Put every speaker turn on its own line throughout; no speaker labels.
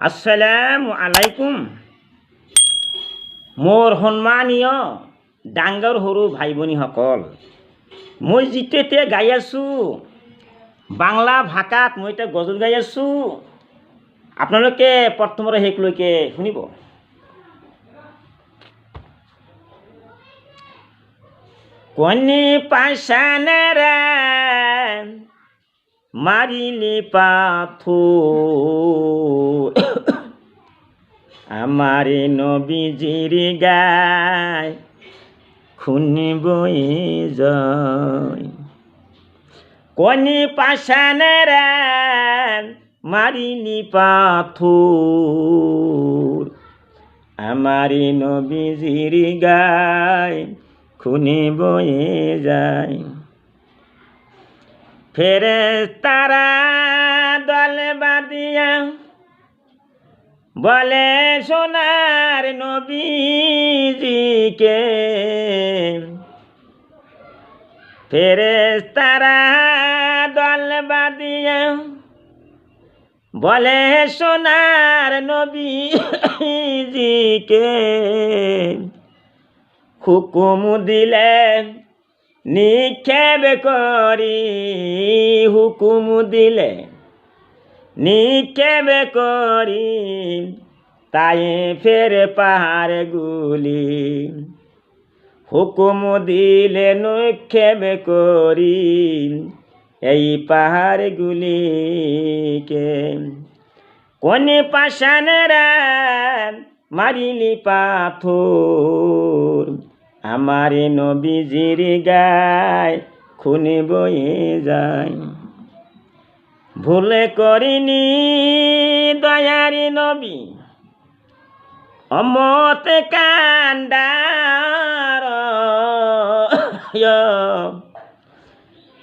আসসালামু আলাইকুম। মোৰ সন্মানীয় ডাঙৰ সৰু ভাই ভনীসকল মই যিটো গাই আছোঁ। বাংলা ভাষাত মই এতিয়া গজল গাই আছোঁ। আপোনালোকে প্ৰথমৰে শেষলৈকে শুনিব। কণী পাইছানেৰে মাৰিলি পাথু আমারে নবীজির গায় শুনিবই যায়। কণী পাশানের মারিলি পাথুর। আমারে নবীজির গায় শুনিবই যায়। ফেরে তারা দলে বাদিয়া বলে, সোনার নবীজিকে। ফেরে তারা দল বাদিয়া বলে, সোনার নবীজিকে। হুকুম দিলে নিক্ষেপ করি হুকুম দিলে। নিক্ষেপ করি তাই ফের পাহাড় গুলি হুকুম দিলে নিক্ষেপ করি এই পাহাড় গুলিকে কোনে পাশানেরা মারিলি পাথর আমারে নবীজির গায় খুনে বয়ে যায়। ভুলে করিনি দয়ারি নবী, অমতে কান্ডার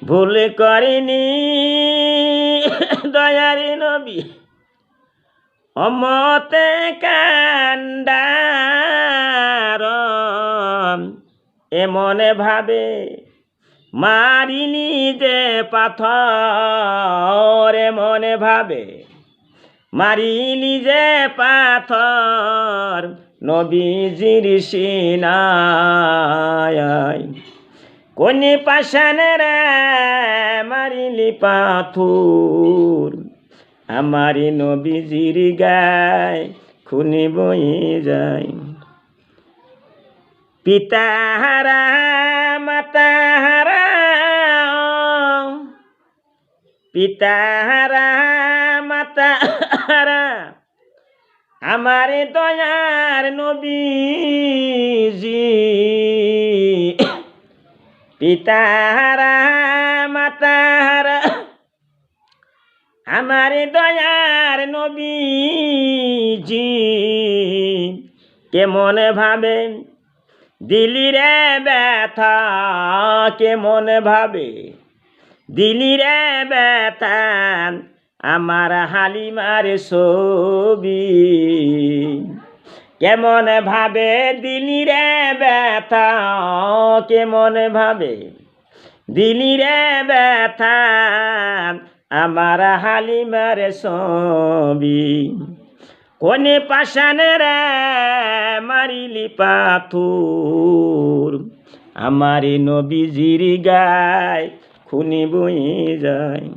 ভুল করিনি দয়ারি নবী, অমতে কান্ডার এমনে ভাবে মারিনি যে পাথর মনে ভাবে মারিলি যে পাথর, নবীজির সিনায় কোনি পাশানের মারিলি পাথর, আমারি নবীজির গায় খুনি বই যায়। পিতাহারা মাতাহারা। পিতাহারা মাতাহারা। আমার দয়ার নবীজি। পিতাহারা মাতাহারা। আমার দয়ার নবীজি। কেমন ভাবে দিলি রে ব্যথা কেমন ভাবে? দিলি রে ব্যথা, আমার হালিমার ছবি। কেমন ভাবে? দিলি রে ব্যথা কেমন ভাবে? দিলি রে ব্যথা, আমার হালিমার ছবি। কোনে পাশানের মারিলি পাথুর? আমারি নবীজির গায় খুনি বই যায়।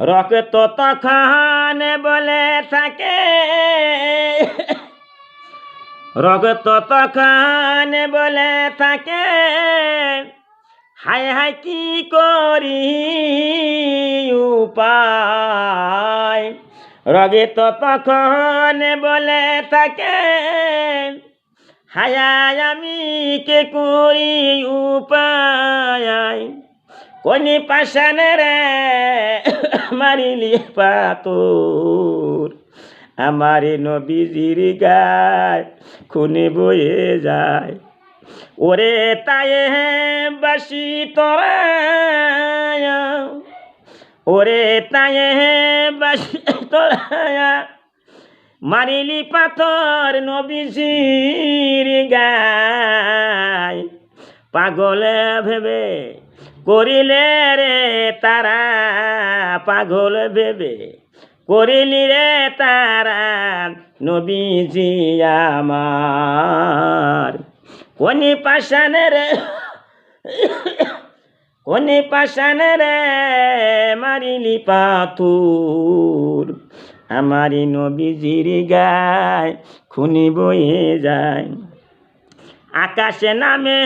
রক্ত তখন বলে থাকে, রক্ত তখন বলে থাকে, হায় হায় কি করি উপায়? রগে তো তখন বলে থাকে হায় আমি কে করি উপায়? কোনি পাশানে রে মারিলি পাতর আমারে নবীজির গায় খুনে বয়ে যায়। ওরে তায়ে বাসি তোরা, ওরে তায়ে বাসি তোরা মারিলি পাথর নবীজির গায়। পাগলে ভেবে করিলে রে তারা, পাগল ভেবে করিলি রে তারা নবীজি আমার। কোনি পাশানের কোনি পাশানের মারিলি পাথুর। আমারি নবীজির গায় খুনি বয়ে যায়। আকাশে নামে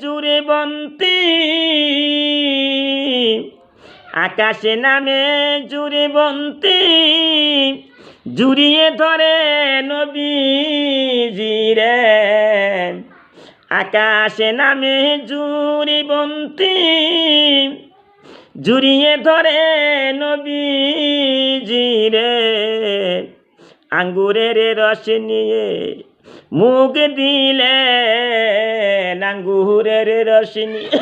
জুড়ে বন্তি। আকাশে নামে জুড়ে বন্তি। জুড়িয়ে ধরে নবীজিরে। আকাশে নামে জুড়ি বন্তি। জুড়িয়ে ধরে নবীজিরে, আঙ্গুরের রস নিয়ে মুখ দিলে আঙ্গুরের রস নিয়ে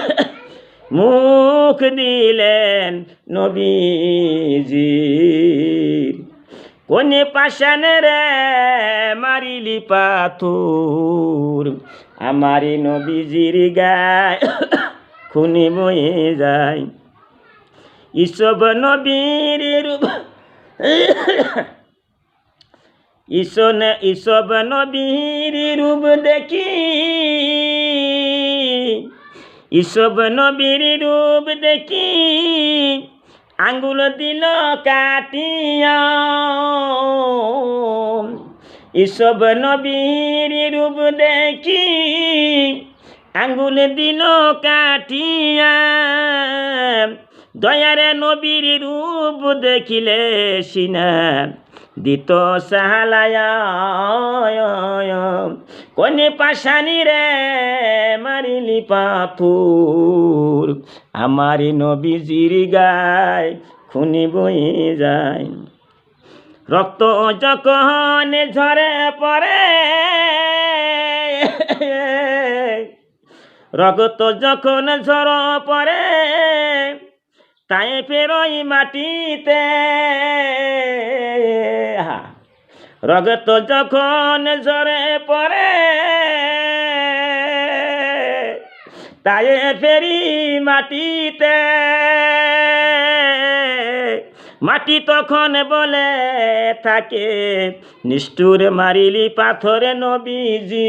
মুখ দিলেন নবীজি কোনে পাশানের মারিলি পাথুর, আমারি নবীজির গায় খুনি বয়ে যায়। ইসব নবীর ঈশন ইসব নবীর রূপ দেখি। ইসব নবীর রূপ দেখি। আঙ্গুল দিল কাটিয়া। ইসব নবীর রূপ দেখি। আঙ্গুল দিল কাটিয়া। দয়ারে নবীর রূপ দেখিলে দিত সাহালায়া কনে পাশানি রে মারিলি পাথুর। আমারি নবীজির গায় খুনি বয়ে যায়। রক্ত যখন ঝরে পড়ে, রক্ত যখন ঝর পড়ে তাই ফেরোই মাটিতে। হা। রক্ত যখন ঝরে পড়ে তাই ফেরি মাটিতে। মাটি তখন বলে থাকে, নিষ্ঠুর মারিলি পাথরে নবীজি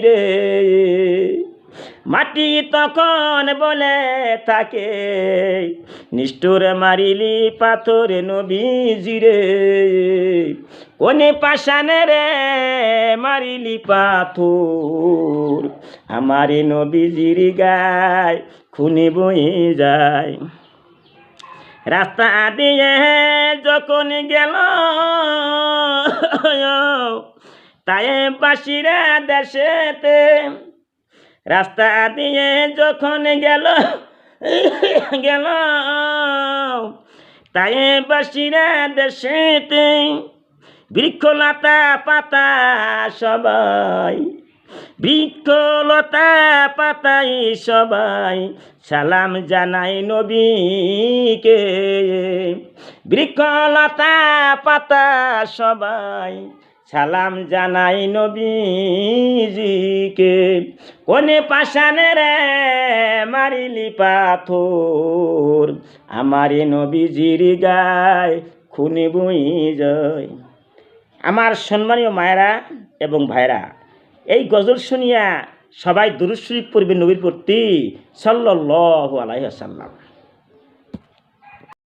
রে। মাটি তখন বলে থাকে নিষ্ঠুর মারিলি পাথরে নবীজি রে। কোনে পাশানে রে মারিলি পাথর, আমারে নবীজির গায় খুনে বয়ে যায়। রাস্তা দিয়ে যখন গেল, তাই বাসিরা দেশেতে রাস্তা দিয়ে যখন গেল গেল, তাই বাসিরা দেশেতে বৃক্ষলতা পাতা সবাই, বৃক্ষলতা পাতাই সবাই সালাম জানাই নবীকে। বৃক্ষলতা পাতা সবাই সালাম জানাই নবীজিকে। কোনে পাশানে রে মারিলি পাথর, আমারে নবীজির গায় খুনি বই যায় আমার সম্মানীয় মায়েরা এবং ভাইরা, এই গজল শুনিয়া সবাই দুরুদ শরীফ পড়বে নবীর প্রতি সাল্লাল্লাহু আলাইহি ওয়াসাল্লাম।